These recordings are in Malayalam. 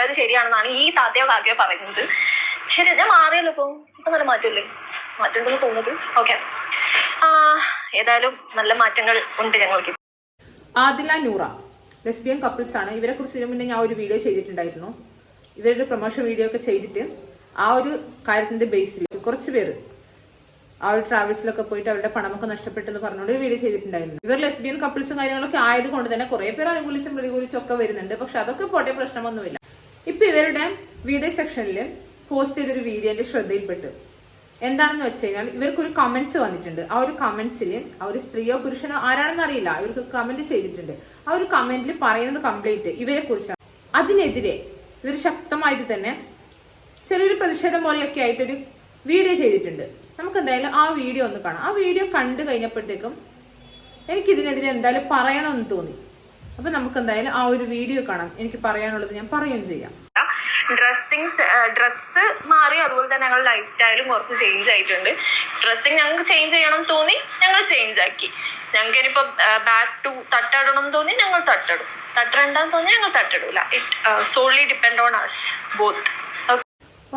ആൾക്കാർ ശരിയാണെന്നാണ് ഈ താത്തയോ കാക്കയോ പറയുന്നത്. ശരി ഞാൻ മാറിയല്ലോ ഇപ്പൊ. ഇപ്പൊ നല്ല മാറ്റമില്ലേ? മാറ്റമുണ്ടെന്ന് തോന്നുന്നത്. ഓക്കെ ഏതായാലും നല്ല മാറ്റങ്ങൾ ഉണ്ട് ഞങ്ങൾക്ക്. ആദില നൂറ. ലെസ്ബിയൻ കപ്പിൾസ് ആണ്. ഇവരെ കുറിച്ച് ഇതിനു മുന്നേ ഞാൻ ഒരു വീഡിയോ ചെയ്തിട്ടുണ്ടായിരുന്നു. ഇവരുടെ പ്രൊമോഷൻ വീഡിയോ ഒക്കെ ചെയ്തിട്ട് ആ ഒരു കാര്യത്തിന്റെ ബേസിൽ കുറച്ച് പേര് ആ ഒരു ട്രാവൽസിലൊക്കെ പോയിട്ട് അവരുടെ പണമൊക്കെ നഷ്ടപ്പെട്ടെന്ന് പറഞ്ഞുകൊണ്ട് ഒരു വീഡിയോ ചെയ്തിട്ടുണ്ടായിരുന്നു. ഇവർ ലെസ്ബിയൻ കപ്പിൾസും കാര്യങ്ങളൊക്കെ ആയതുകൊണ്ട് തന്നെ കുറെ പേർ അനുകൂലിച്ചും പ്രതികൂലിച്ചും ഒക്കെ വരുന്നുണ്ട്. പക്ഷെ അതൊക്കെ പോട്ടെ പ്രശ്നമൊന്നുമില്ല. ഇപ്പൊ ഇവരുടെ വീഡിയോ സെക്ഷനിൽ പോസ്റ്റ് ചെയ്തൊരു വീഡിയോ എന്റെ ശ്രദ്ധയിൽപ്പെട്ടു. എന്താണെന്ന് വെച്ച് കഴിഞ്ഞാൽ ഇവർക്കൊരു കമന്റ്സ് വന്നിട്ടുണ്ട്. ആ ഒരു കമന്റ്സിൽ ആ ഒരു സ്ത്രീയോ പുരുഷനോ ആരാണെന്ന് അറിയില്ല. ഇവർക്ക് കമന്റ് ചെയ്തിട്ടുണ്ട്. ആ ഒരു കമന്റിൽ പറയുന്നത് കംപ്ലീറ്റ് ഇവരെ കുറിച്ചാണ് അതിനെതിരെ ഇവർ ശക്തമായിട്ട് തന്നെ ചെറിയൊരു പ്രതിഷേധം പോലെയൊക്കെ ആയിട്ടൊരു വീഡിയോ ചെയ്തിട്ടുണ്ട്. നമുക്ക് എന്തായാലും ആ വീഡിയോ ഒന്ന് കാണാം. ആ വീഡിയോ കണ്ടു കഴിഞ്ഞപ്പോഴത്തേക്കും എനിക്കിതിനെതിരെ എന്തായാലും പറയണമെന്ന് തോന്നി. അപ്പൊ നമുക്ക് എന്തായാലും ആ ഒരു വീഡിയോ കാണാം. എനിക്ക് പറയാനുള്ളത് ഞാൻ പറയുകയും ചെയ്യാം. ഡ്രസ്സിങ് ഡ്രസ്സ് മാറി അതുപോലെ തന്നെ ഞങ്ങൾ ലൈഫ് സ്റ്റൈലും കുറച്ച് ചേഞ്ച് ആയിട്ടുണ്ട്. ഡ്രസ്സിങ് ഞങ്ങൾക്ക് ചേഞ്ച് ചെയ്യണം തോന്നി ഞങ്ങൾ ചേഞ്ച് ആക്കി. ഞങ്ങൾക്ക് ഇനിയിപ്പോ ബാക്ക് ടു തട്ടിടണം എന്ന് തോന്നി ഞങ്ങൾ തട്ടിടും. തട്ടിടണ്ടെന്ന് തോന്നി ഞങ്ങൾ തട്ടിടൂല. It's only depend on us both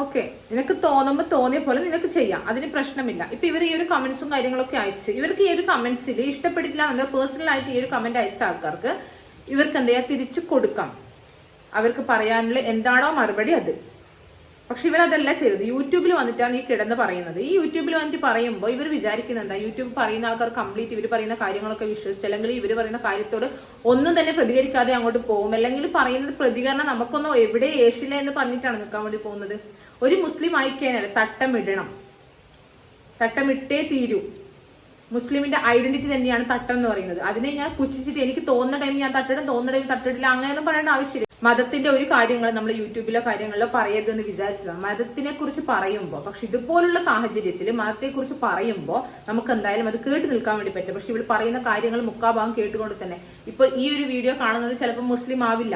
okay നിനക്ക് തോന്നുമ്പോൾ തോന്നിയ പോലെ നിനക്ക് ചെയ്യാം. അതിന് പ്രശ്നമില്ല. ഇപ്പൊ ഇവർ ഈ ഒരു കമന്റ്സും കാര്യങ്ങളൊക്കെ അയച്ച് ഇവർക്ക് ഈ ഒരു കമന്റ്സിൽ ഇഷ്ടപ്പെട്ടിട്ടില്ല എന്നാൽ പേഴ്സണൽ ആയിട്ട് ഈ ഒരു കമന്റ് അയച്ച ആൾക്കാർക്ക് ഇവർക്ക് എന്ത് ചെയ്യാം? തിരിച്ചു കൊടുക്കാം. അവർക്ക് പറയാനുള്ള എന്താണോ മറുപടി അത്. പക്ഷെ ഇവരതല്ല ചെയ്തത്. യൂട്യൂബിൽ വന്നിട്ടാണ് ഈ കിടന്ന് പറയുന്നത്. ഈ യൂട്യൂബിൽ വന്നിട്ട് പറയുമ്പോൾ ഇവർ വിചാരിക്കുന്നത് എന്താ? യൂട്യൂബ് പറയുന്ന ആൾക്കാർ കംപ്ലീറ്റ് ഇവർ പറയുന്ന കാര്യങ്ങളൊക്കെ വിശ്വസിച്ച് അല്ലെങ്കിൽ ഇവർ പറയുന്ന കാര്യത്തോട് ഒന്നും തന്നെ പ്രതികരിക്കാതെ അങ്ങോട്ട് പോകും. അല്ലെങ്കിൽ പറയുന്നത് പ്രതികരണം നമുക്കൊന്നും എവിടെ ഏഷില്ല എന്ന് പറഞ്ഞിട്ടാണ് നിൽക്കാൻ വേണ്ടി പോകുന്നത്. ഒരു മുസ്ലിം ആയിക്കഴിഞ്ഞാൽ തട്ടമിടണം. തട്ടമിട്ടേ തീരൂ. മുസ്ലിമിന്റെ ഐഡന്റിറ്റി തന്നെയാണ് തട്ടം എന്ന് പറയുന്നത്. അതിനെ ഞാൻ പുച്ഛിച്ചിട്ട് എനിക്ക് തോന്നുന്ന ടൈം ഞാൻ തട്ടിടും തോന്നുന്ന ടൈം തട്ടിടില്ല. അങ്ങനെയൊന്നും പറയേണ്ട ആവശ്യമില്ല. മതത്തിന്റെ ഒരു കാര്യങ്ങൾ നമ്മൾ യൂട്യൂബിലോ കാര്യങ്ങളിലോ പറയരുതെന്ന് വിചാരിച്ചതാണ്. മതത്തിനെ കുറിച്ച് പറയുമ്പോൾ പക്ഷെ ഇതുപോലുള്ള സാഹചര്യത്തിൽ മതത്തെ കുറിച്ച് പറയുമ്പോൾ നമുക്ക് എന്തായാലും അത് കേട്ട് നിൽക്കാൻ വേണ്ടി പറ്റും പക്ഷെ ഇവിടെ പറയുന്ന കാര്യങ്ങൾ മുക്കാഭാഗം കേട്ടുകൊണ്ട് തന്നെ. ഇപ്പൊ ഈ ഒരു വീഡിയോ കാണുന്നത് ചിലപ്പോൾ മുസ്ലിം ആവില്ല.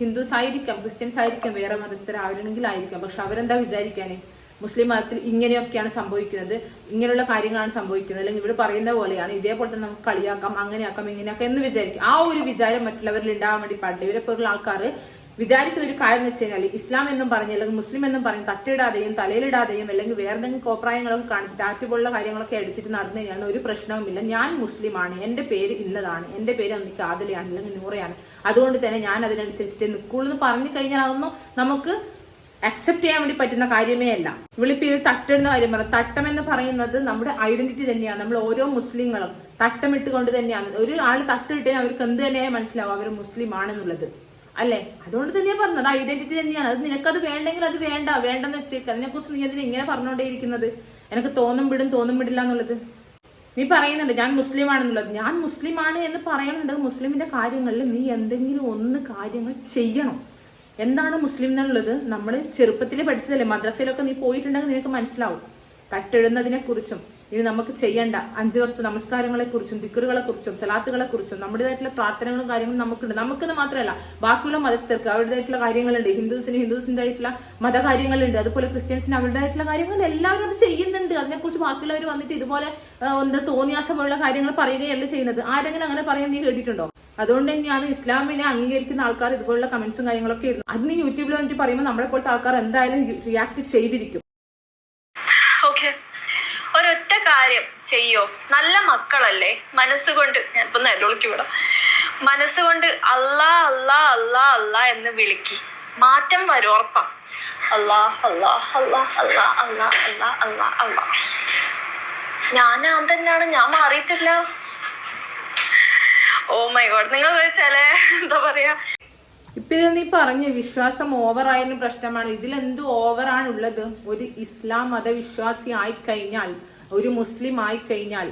ഹിന്ദുസ് ആയിരിക്കാം ക്രിസ്ത്യൻസ് ആയിരിക്കാം വേറെ മതസ്ഥരാവണമെങ്കിൽ ആയിരിക്കാം. പക്ഷെ അവരെന്താ വിചാരിക്കാന്? മുസ്ലിം മതത്തിൽ ഇങ്ങനെയൊക്കെയാണ് സംഭവിക്കുന്നത്. ഇങ്ങനെയുള്ള കാര്യങ്ങളാണ് സംഭവിക്കുന്നത്. അല്ലെങ്കിൽ ഇവിടെ പറയുന്ന പോലെയാണ് ഇതേപോലെ തന്നെ നമുക്ക് കളിയാക്കാം അങ്ങനെയാക്കാം ഇങ്ങനെയാക്കാം എന്ന് വിചാരിക്കും. ആ ഒരു വിചാരം മറ്റുള്ളവരിൽ ഉണ്ടാകാൻ വേണ്ടി പാടില്ല. ഇവരെ പോലുള്ള ആൾക്കാർ വിചാരിക്കുന്ന ഒരു കാര്യം എന്ന് വെച്ച് കഴിഞ്ഞാൽ ഇസ്ലാം എന്നും പറഞ്ഞ് അല്ലെങ്കിൽ മുസ്ലിം എന്നും പറഞ്ഞ് തട്ടിയിടാതെയും തലയിലിടാതെയും അല്ലെങ്കിൽ വേറെ എന്തെങ്കിലും കോപ്രായങ്ങളൊക്കെ കാണിച്ചിട്ട് ആറ്റ് പോലുള്ള കാര്യങ്ങളൊക്കെ അടിച്ചിട്ട് നടന്നു കഴിഞ്ഞാൽ ഒരു പ്രശ്നവുമില്ല. ഞാൻ മുസ്ലിമാണ്. എന്റെ പേര് ഇന്നതാണ്. എന്റെ പേര് അന്ന് ആദിലയാണ്. അല്ലെങ്കിൽ നൂറയാണ്. അതുകൊണ്ട് തന്നെ ഞാൻ അതിനനുസരിച്ചിട്ട് നിൽക്കുള്ളൂ എന്ന് പറഞ്ഞു കഴിഞ്ഞാൽ അതൊന്നും നമുക്ക് അക്സെപ്റ്റ് ചെയ്യാൻ വേണ്ടി പറ്റുന്ന കാര്യമേ അല്ല. ഇവളിപ്പോ ഇത് തട്ടെന്ന കാര്യം പറഞ്ഞു തട്ടം എന്ന് പറയുന്നത് നമ്മുടെ ഐഡന്റിറ്റി തന്നെയാണ്. നമ്മൾ ഓരോ മുസ്ലിങ്ങളും തട്ടമിട്ടുകൊണ്ട് തന്നെയാണ്. ഒരു ആൾ തട്ടിട്ടാൽ അവർക്ക് എന്ത് തന്നെയായി മനസ്സിലാവും അവർ മുസ്ലിം ആണെന്നുള്ളത്. അല്ലേ? അതുകൊണ്ട് തന്നെയാ പറഞ്ഞത്. ഐഡന്റിറ്റി തന്നെയാണ്. അത് നിനക്കത് വേണ്ടെങ്കിൽ അത് വേണ്ട. വേണ്ടെന്ന് വെച്ചേക്ക്. അതിനെ കുറിച്ച് നീ അതിന് ഇങ്ങനെ പറഞ്ഞുകൊണ്ടേയിരിക്കുന്നത്? എനിക്ക് തോന്നും വിടും തോന്നും വിടില്ല എന്നുള്ളത്. നീ പറയുന്നുണ്ട് ഞാൻ മുസ്ലിം ആണെന്നുള്ളത്. ഞാൻ മുസ്ലിം ആണ് എന്ന് പറയുന്നുണ്ട് മുസ്ലിമിന്റെ കാര്യങ്ങളിൽ നീ എന്തെങ്കിലും ഒന്ന് കാര്യങ്ങൾ ചെയ്യണം. എന്താണ് മുസ്ലിം എന്നുള്ളത് നമ്മൾ ചെറുപ്പത്തിൽ പഠിച്ചതല്ലേ? മദ്രസയിലൊക്കെ നീ പോയിട്ടുണ്ടെങ്കിൽ നിനക്ക് മനസ്സിലാവും. തട്ടിടുന്നതിനെ കുറിച്ചും ഇനി നമുക്ക് ചെയ്യേണ്ട അഞ്ചു വക്ത നമസ്കാരങ്ങളെ കുറിച്ചും ദിക്കറുകളെ കുറിച്ചും സലാത്തുകളെ കുറിച്ചും നമ്മുടേതായിട്ടുള്ള പ്രാർത്ഥനകളും കാര്യങ്ങളും നമുക്കുണ്ട്. നമുക്കെന്ന് മാത്രമല്ല ബാക്കിയുള്ള മതസ്ഥർക്ക് അവരുടേതായിട്ടുള്ള കാര്യങ്ങളുണ്ട്. ഹിന്ദുസിന് ഹിന്ദുസിന്റെ ആയിട്ടുള്ള മതകാര്യങ്ങളുണ്ട്. അതുപോലെ ക്രിസ്ത്യൻസിന് അവരുടേതായിട്ടുള്ള കാര്യങ്ങൾ എല്ലാവരും അത് ചെയ്യുന്നുണ്ട്. അതിനെക്കുറിച്ച് ബാക്കിയുള്ളവർ വന്നിട്ട് ഇതുപോലെ എന്താ എന്താ തോന്നിയാസമുള്ള കാര്യങ്ങൾ പറയുകയല്ല ചെയ്യുന്നത്. ആരെങ്കിലും അങ്ങനെ പറയാൻ നീ കേട്ടിട്ടുണ്ടോ? അതുകൊണ്ട് തന്നെയാണ് ഇസ്ലാമിനെ അംഗീകരിക്കുന്ന ആൾക്കാർ ഇതുപോലുള്ള കമന്റ്സും കാര്യങ്ങളൊക്കെ ഇടുന്നത്. അതിന് യൂട്യൂബിൽ വന്നിട്ട് പറയുമ്പോൾ നമ്മളെ പോലത്തെ ആൾക്കാർ എന്തായാലും റിയാക്ട് ചെയ്തിരിക്കും. ഒരൊറ്റ കാര്യം ചെയ്യോ? നല്ല മക്കളല്ലേ? മനസ്സുകൊണ്ട് ഞാൻ ഞാനിപ്പോ നെല്ലോളിക്ക് വിടാം. മനസ്സുകൊണ്ട് അല്ലാ അല്ലാ അല്ലാ അല്ലാ എന്ന് വിളിക്കി. മാറ്റം വരും ഉറപ്പാ. അല്ലാ അല്ലാ അല്ലാ അല്ലാ അല്ലാ അല്ലാ അല്ലാ അല്ലാ ഞാൻ ഞാൻ തന്നെയാണ്. ഞാൻ മാറിയിട്ടില്ല. ഓ മൈ ഗോഡ് നിങ്ങൾ വെച്ചാലേ എന്താ പറയാ? ഇപ്പൊ നീ പറഞ്ഞു വിശ്വാസം ഓവർ ഓവറായാലും പ്രശ്നമാണ്. ഇതിൽ എന്ത് ഓവറാണ് ഉള്ളത് ഒരു ഇസ്ലാം മതവിശ്വാസി ആയിക്കഴിഞ്ഞാൽ ഒരു മുസ്ലിം ആയി കഴിഞ്ഞാൽ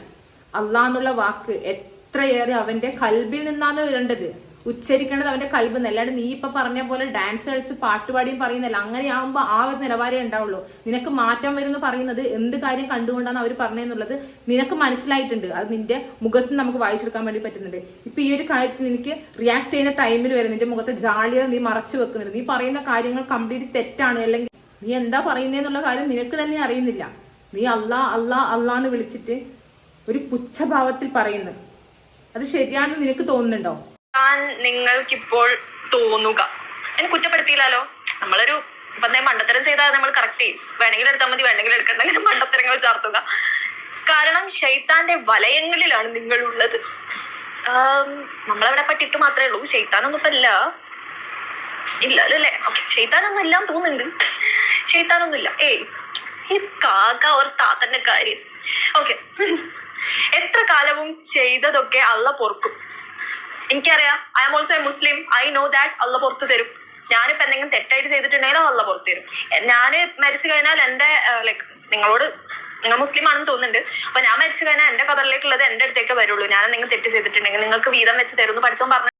അള്ളാന്നുള്ള വാക്ക് എത്രയേറെ അവന്റെ കൽബിൽ നിന്നാണ് വരേണ്ടത്. ഉച്ചരിക്കേണ്ടത് അവന്റെ കൽബ് അല്ലാണ്ട് നീ ഇപ്പൊ പറഞ്ഞ പോലെ ഡാൻസ് കളിച്ച് പാട്ടുപാടിയും പറയുന്നില്ല അങ്ങനെയാവുമ്പോ ആ ഒരു നിലവാരം ഉണ്ടാവുള്ളൂ. നിനക്ക് മാറ്റം വരുമെന്ന് പറയുന്നത് എന്ത് കാര്യം കണ്ടുകൊണ്ടാണ് അവർ പറഞ്ഞതെന്നുള്ളത് നിനക്ക് മനസ്സിലായിട്ടുണ്ട്. അത് നിന്റെ മുഖത്ത് നമുക്ക് വായിച്ചെടുക്കാൻ വേണ്ടി പറ്റുന്നുണ്ട്. ഇപ്പൊ ഈ ഒരു കാര്യത്തിൽ നിനക്ക് റിയാക്ട് ചെയ്യുന്ന ടൈമിൽ വരെ നിന്റെ മുഖത്തെ ജാളിയത നീ മറച്ചു വെക്കുന്നുണ്ട് നീ പറയുന്ന കാര്യങ്ങൾ കംപ്ലീറ്റ് തെറ്റാണ്. അല്ലെങ്കിൽ നീ എന്താ പറയുന്നതെന്നുള്ള കാര്യം നിനക്ക് തന്നെ അറിയുന്നില്ല. നീ അല്ലാ അല്ലാ എന്ന് വിളിച്ചിട്ട് ഒരു പുച്ഛഭാവത്തിൽ പറയുന്നു അത് ശരിയാണെന്ന് നിനക്ക് തോന്നുന്നുണ്ടോ? ഞാൻ നിങ്ങൾക്കിപ്പോൾ തോന്നുക. എന്നെ കുറ്റപ്പെടുത്തിയില്ലല്ലോ നമ്മളൊരു ഇപ്പൊ മണ്ടത്തരം ചെയ്താൽ നമ്മൾ കറക്റ്റ് ചെയ്യും. വേണമെങ്കിൽ എടുത്താൽ മതി വേണമെങ്കിൽ എടുക്കണ്ടെങ്കിൽ മണ്ടത്തരങ്ങൾ ചാർത്തുക. കാരണം ഷെയ്ത്താന്റെ വലയങ്ങളിലാണ് നിങ്ങൾ ഉള്ളത് നമ്മളവിടെ പറ്റിട്ട് മാത്രമേ ഉള്ളൂ. ഷെയ്ത്താനൊന്നും ഇപ്പൊ ഇല്ല. ഇല്ലല്ലോ അല്ലേ? ഷെയ്ത്താനൊന്നും എല്ലാം തോന്നുന്നുണ്ട്. ഷെയ്ത്താനൊന്നും ഇല്ല. ഏയ് ഈ കാക്ക ഒരു താത്തന്റെ കാര്യം. ഓക്കെ എത്ര കാലവും ചെയ്തതൊക്കെ അള്ള പൊറുക്കും. എനിക്കറിയാം I am also a Muslim I know that Allah പുറത്തു തരും. ഞാനിപ്പോ എന്തെങ്കിലും തെറ്റായിട്ട് ചെയ്തിട്ടുണ്ടെങ്കിൽ അള്ള പുറത്തു തരും. ഞാൻ മരിച്ചു കഴിഞ്ഞാൽ എന്റെ ലൈക്ക് നിങ്ങളോട് നിങ്ങൾ മുസ്ലിം ആണെന്ന് തോന്നുന്നുണ്ട്. അപ്പൊ ഞാൻ മരിച്ചു കഴിഞ്ഞാൽ എന്റെ കബറിലേക്കുള്ളത് എന്റെ അടുത്തേക്ക് വരുള്ളൂ. ഞാൻ എന്തെങ്കിലും തെറ്റ് ചെയ്തിട്ടുണ്ടെങ്കിൽ നിങ്ങൾക്ക് വീതം വെച്ച് തരുമെന്ന് പഠിച്ചോ പറഞ്ഞു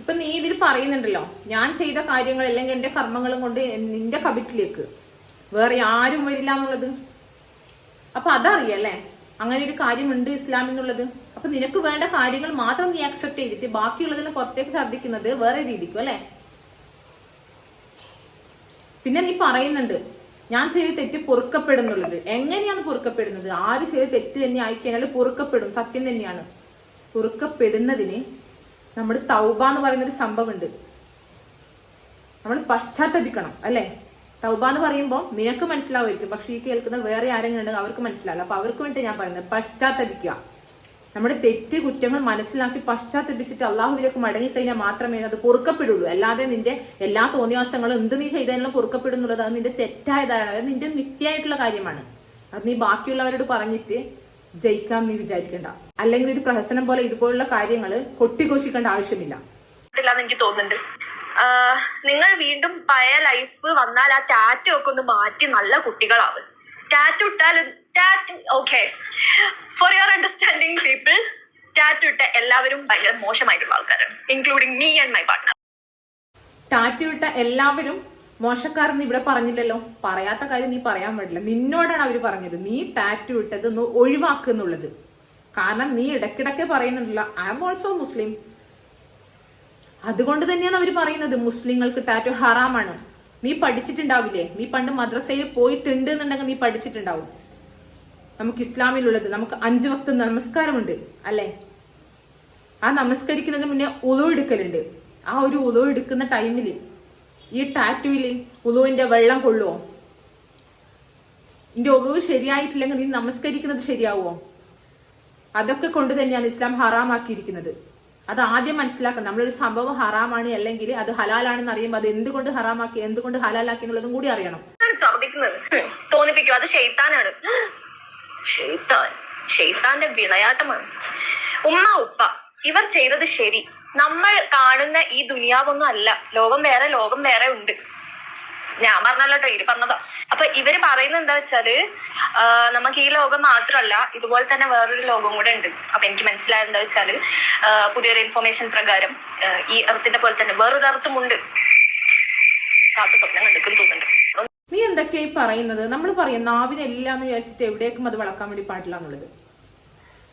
ഇപ്പൊ നീ ഇതിൽ പറയുന്നുണ്ടല്ലോ. ഞാൻ ചെയ്ത കാര്യങ്ങൾ അല്ലെങ്കിൽ എന്റെ കർമ്മങ്ങളും കൊണ്ട് നിന്റെ കബിറ്റിലേക്ക്. വേറെ ആരും വരില്ല എന്നുള്ളത്. അപ്പൊ അതറിയല്ലേ? അങ്ങനെ ഒരു കാര്യമുണ്ട് ഇസ്ലാമിനുള്ളത് അപ്പൊ നിനക്ക് വേണ്ട കാര്യങ്ങൾ മാത്രം നീ അക്സെപ്റ്റ് ചെയ്തിട്ട് ബാക്കിയുള്ളതെല്ലാം പുറത്തേക്ക് ശ്രദ്ധിക്കുന്നത് വേറെ രീതിക്കും അല്ലെ? പിന്നെ നീ പറയുന്നുണ്ട് ഞാൻ ചെയ്ത തെറ്റ് പൊറുക്കപ്പെടുന്നുള്ളത് എങ്ങനെയാണ് പൊറുക്കപ്പെടുന്നത്? ആര് ചെയ്ത തെറ്റ് തന്നെ ആയിക്കഴിഞ്ഞാൽ പൊറുക്കപ്പെടും സത്യം തന്നെയാണ്. പൊറുക്കപ്പെടുന്നതിന് നമ്മുടെ തൗബ എന്ന് പറയുന്നൊരു സംഭവമുണ്ട്. നമ്മൾ പശ്ചാത്തപിക്കണം അല്ലെ? തൗബ എന്ന് പറയുമ്പോൾ നിനക്ക് മനസ്സിലാവുമായിരിക്കും. പക്ഷെ ഈ കേൾക്കുന്ന വേറെ ആരെങ്കിലും ഉണ്ടെങ്കിൽ അവർക്ക് മനസ്സിലാവില്ല. അപ്പൊ അവർക്ക് വേണ്ടി ഞാൻ പറയുന്നത് പശ്ചാത്തപിക്കുക. നമ്മുടെ തെറ്റ് കുറ്റങ്ങൾ മനസ്സിലാക്കി പശ്ചാത്തപിച്ചിട്ട് അള്ളാഹുവിലേക്ക് മടങ്ങിക്കഴിഞ്ഞാൽ മാത്രമേ അത് പൊറുക്കപ്പെടുള്ളൂ. അല്ലാതെ നിന്റെ എല്ലാ തോന്നിയാസങ്ങളും എന്ത് നീ ചെയ്തതിനും പൊറുക്കപ്പെടുന്നുള്ളത് അത് നിന്റെ തെറ്റായതാണ്. അത് നിന്റെ നിത്യായിട്ടുള്ള കാര്യമാണ്. അത് നീ ബാക്കിയുള്ളവരോട് പറഞ്ഞിട്ട് ജയിക്കാം നീ വിചാരിക്കണ്ട. അല്ലെങ്കിൽ ഒരു പ്രഹസനം പോലെ ഇതുപോലുള്ള കാര്യങ്ങൾ കൊട്ടിഘോഷിക്കേണ്ട ആവശ്യമില്ല. എനിക്ക് തോന്നുന്നുണ്ട്. നിങ്ങൾ വീണ്ടും പഴയ ലൈഫ് വന്നാൽ ആ ടാറ്റു ഒക്കെ ഒന്ന് മാറ്റി നല്ല കുട്ടികളാവും. ടാറ്റു ഇട്ടാൽ tattoo okay for your understanding people tattoo ഇട്ട എല്ലാവരും ഭയങ്കര മോശമായിട്ടുള്ള ആൾക്കാരാണ് including me and my partner tattoo ഇട്ട എല്ലാവരും മോശക്കാരെന്ന് ഇവിടെ പറഞ്ഞില്ലല്ലോ. പറയാത്ത കാര്യം നീ പറയാൻ പാടില്ല. നിന്നോടാണ് അവർ പറഞ്ഞത്. നീ ടാറ്റു ഇട്ടത് ഒന്ന് ഒഴിവാക്കുന്നുള്ളത് കാരണം നീ ഇടയ്ക്കിടയ്ക്ക് പറയുന്നുണ്ടല്ലോ ഐ ആം ഓൾസോ മുസ്ലിം അതുകൊണ്ട് തന്നെയാണ് അവർ പറയുന്നത് മുസ്ലിങ്ങൾക്ക് ടാറ്റു ഹറാമാണ്. നീ പഠിച്ചിട്ടുണ്ടാവില്ലേ? നീ പണ്ട് മദ്രസയിൽ പോയിട്ടുണ്ട് എന്നുണ്ടെങ്കിൽ നീ പഠിച്ചിട്ടുണ്ടാവും. നമുക്ക് ഇസ്ലാമിലുള്ളത് നമുക്ക് അഞ്ചു വക്ത നമസ്കാരമുണ്ട് അല്ലേ? ആ നമസ്കരിക്കുന്നതിന് മുന്നേ ഉളു എടുക്കലുണ്ട്. ആ ഒരു ഉളു എടുക്കുന്ന ടൈമിൽ ഈ ടാറ്റുവിൽ ഉളുവിന്റെ വെള്ളം കൊള്ളുവോ? നിന്റെ ഉളു ശരിയായിട്ടില്ലെങ്കിൽ നീ നമസ്കരിക്കുന്നത് ശരിയാവുമോ അതൊക്കെ കൊണ്ട് തന്നെയാണ് ഇസ്ലാം ഹറാമാക്കിയിരിക്കുന്നത്. അത് ആദ്യം മനസ്സിലാക്കണം. നമ്മളൊരു സംഭവം ഹറാമാണ് അല്ലെങ്കിൽ അത് ഹലാലാണെന്ന് അറിയുമ്പോൾ അത് എന്തുകൊണ്ട് ഹറാമാക്കി എന്തുകൊണ്ട് ഹലാലാക്കി എന്നുള്ളതും കൂടി അറിയണം. തോന്നിപ്പിക്കും. അത് ഷെയ്ത്താനാണ് വിളയാട്ടമാണ്. ഉമ്മ ഉപ്പ ഇവർ ചെയ്തത് ശരി. നമ്മൾ കാണുന്ന ഈ ദുനിയാവൊന്നും അല്ല. ലോകം വേറെ ലോകം വേറെ ഉണ്ട്. ഞാൻ പറഞ്ഞല്ലോ ഇവർ പറഞ്ഞതാ. അപ്പൊ ഇവർ പറയുന്നത് എന്താ വെച്ചാൽ നമുക്ക് ഈ ലോകം മാത്രമല്ല ഇതുപോലെ തന്നെ വേറൊരു ലോകം കൂടെ ഉണ്ട്. അപ്പൊ എനിക്ക് മനസ്സിലായത് എന്താ വെച്ചാൽ പുതിയൊരു ഇൻഫർമേഷൻ പ്രകാരം ഈ എർത്തിന്റെ പോലെ തന്നെ വേറൊരു എർത്തും ഉണ്ട്. സ്വപ്നം കണ്ടെക്കും തോന്നുന്നുണ്ട്. നീ എന്തൊക്കെയായി പറയുന്നത്? നമ്മൾ പറയും നാവിനെല്ലാം എന്ന് വിചാരിച്ചിട്ട് എവിടേക്കും അത് വളക്കാൻ വേണ്ടി പാടില്ല എന്നുള്ളത്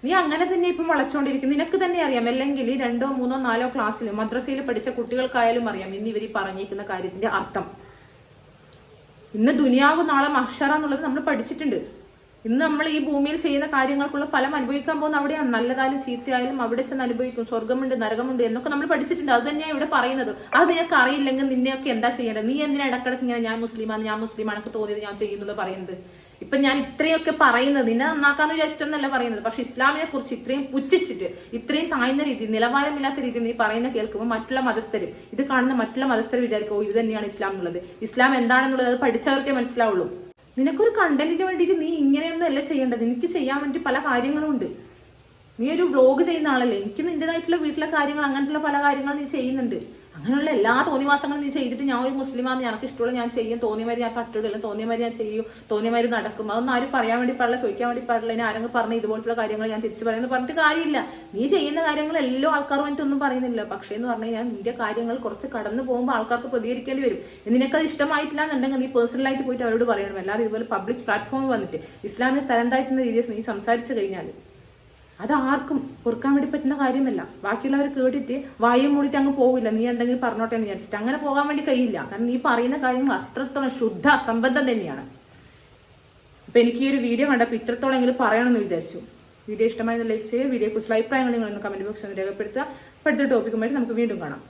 നീ അങ്ങനെ തന്നെ ഇപ്പം വളച്ചോണ്ടിരിക്കും നിനക്ക് തന്നെ അറിയാം. അല്ലെങ്കിൽ രണ്ടോ മൂന്നോ നാലോ ക്ലാസ്സിൽ മദ്രസയിൽ പഠിച്ച കുട്ടികൾക്കായാലും അറിയാം ഇന്ന് ഇവർ പറഞ്ഞിരിക്കുന്ന കാര്യത്തിന്റെ അർത്ഥം. ഇന്ന് ദുനിയാവ് നാളെ മഹ്ഷറ എന്നുള്ളത് നമ്മൾ പഠിച്ചിട്ടുണ്ട്. ഇന്ന് നമ്മൾ ഈ ഭൂമിയിൽ ചെയ്യുന്ന കാര്യങ്ങൾക്കുള്ള ഫലം അനുഭവിക്കാൻ പോകുന്ന അവിടെയാണ്. നല്ലതായാലും ചീത്തയായാലും അവിടെ ചെന്ന് അനുഭവിക്കും. സ്വർഗമുണ്ട് നരകമുണ്ട് എന്നൊക്കെ നമ്മൾ പഠിച്ചിട്ടുണ്ട്. അത് തന്നെയാണ് ഇവിടെ പറയുന്നത്. അത് നിനക്ക് അറിയില്ലെങ്കിൽ നിന്നെയൊക്കെ എന്താ ചെയ്യേണ്ടത്? നീ എന്തിനാ ഇടക്കിടക്ക് ഇങ്ങനെ ഞാൻ മുസ്ലിമാണ് ഞാൻ മുസ്ലിമാണ് തോന്നിയത് ഞാൻ ചെയ്യുന്നത് പറയുന്നത്? ഇപ്പൊ ഞാൻ ഇത്രയൊക്കെ പറയുന്നത് നിന്നെ നന്നാക്കാന്ന് വിചാരിച്ചിട്ടൊന്നല്ല പറയുന്നത്. പക്ഷെ ഇസ്ലാമിനെ കുറിച്ച് ഇത്രയും പുച്ഛിച്ചിട്ട് ഇത്രയും താഴ്ന്ന രീതി നിലവാരമില്ലാത്ത രീതിയിൽ നീ പറയുന്ന കേൾക്കുമ്പോൾ മറ്റുള്ള മതസ്ഥർ ഇത് കാണുന്ന മറ്റുള്ള മതസ്ഥർ വിചാരിക്കും ഇത് തന്നെയാണ് ഇസ്ലാം എന്നുള്ളത്. ഇസ്ലാം എന്താണെന്നുള്ളത് അത് പഠിച്ചവർക്കേ മനസ്സിലാവുള്ളൂ. നിനക്കൊരു കണ്ടന്റിന് വേണ്ടിയിട്ട് നീ ഇങ്ങനെയൊന്നും അല്ല ചെയ്യേണ്ടത്. എനിക്ക് ചെയ്യാൻ വേണ്ടി പല കാര്യങ്ങളും ഉണ്ട് നീ ഒരു വ്ലോഗ് ചെയ്യുന്ന ആളല്ലേ. എനിക്ക് നിന്റേതായിട്ടുള്ള വീട്ടിലെ കാര്യങ്ങൾ അങ്ങനത്തെ പല കാര്യങ്ങളും നീ ചെയ്യുന്നുണ്ട്. അങ്ങനെയുള്ള എല്ലാ തോന്നിവാസങ്ങളും നീ ചെയ്തിട്ട് ഞാൻ ഒരു മുസ്ലിമാന്ന് എനിക്ക് ഇഷ്ടമുള്ള ഞാൻ ചെയ്യും. തോന്നിയ മാതിരി ഞാൻ തട്ടിടില്ല തോന്നിയമാതിരി ഞാൻ ചെയ്യും. തോന്നിയ മാതിരി നടക്കും. അതൊന്നും ആരും പറയാൻ വേണ്ടി പാടില്ല ചോദിക്കാൻ വേണ്ടി പാടില്ല. ഇനി ആരെങ്കിലും പറഞ്ഞ് ഇതുപോലത്തുള്ള കാര്യങ്ങൾ ഞാൻ തിരിച്ചു പറയുന്നത് പറഞ്ഞിട്ട് കാര്യമില്ല. നീ ചെയ്യുന്ന കാര്യങ്ങൾ എല്ലാ ആൾക്കാർ വേണ്ടിയിട്ടൊന്നും പറയുന്നില്ല. പക്ഷേ എന്ന് പറഞ്ഞു കഴിഞ്ഞാൽ നിന്റെ കാര്യങ്ങൾ കുറച്ച് കടന്നു പോകുമ്പോൾ ആൾക്കാർക്ക് പ്രതികരിക്കേണ്ടി വരും. നിനക്കത് ഇഷ്ടമായിട്ടില്ല എന്നുണ്ടെങ്കിൽ നീ പേഴ്സണലായിട്ട് പോയിട്ട് അവരോട് പറയണം. അല്ലാതെ ഇതുപോലെ പബ്ലിക് പ്ലാറ്റ്ഫോമിൽ വന്നിട്ട് ഇസ്ലാമിനെ തരം താഴ്ത്തുന്ന രീതിയിൽ നീ സംസാരിച്ചു കഴിഞ്ഞാൽ അത് ആർക്കും പൊറുക്കാൻ വേണ്ടി പറ്റുന്ന കാര്യമല്ല. ബാക്കിയുള്ളവർ കേട്ടിട്ട് വായും മൂടിയിട്ട് അങ്ങ് പോകില്ല നീ എന്തെങ്കിലും പറഞ്ഞോട്ടെ എന്ന് വിചാരിച്ചിട്ട്. അങ്ങനെ പോകാൻ വേണ്ടി കഴിയില്ല. കാരണം നീ പറയുന്ന കാര്യങ്ങൾ അത്രത്തോളം ശുദ്ധ അസംബന്ധം തന്നെയാണ്. അപ്പൊ എനിക്ക് ഈ ഒരു വീഡിയോ കണ്ടപ്പോൾ ഇത്രത്തോളം എങ്കിലും പറയണമെന്ന് വിചാരിച്ചു. വീഡിയോ ഇഷ്ടമായെന്ന് ലൈക്ക് ചെയ്യുക. വീഡിയോ കുറിച്ചുള്ള അഭിപ്രായങ്ങൾ നിങ്ങൾ കമന്റ് ബോക്സിൽ രേഖപ്പെടുത്തുക. അടുത്ത ടോപ്പിക്കുമായിട്ട് നമുക്ക് വീണ്ടും കാണാം.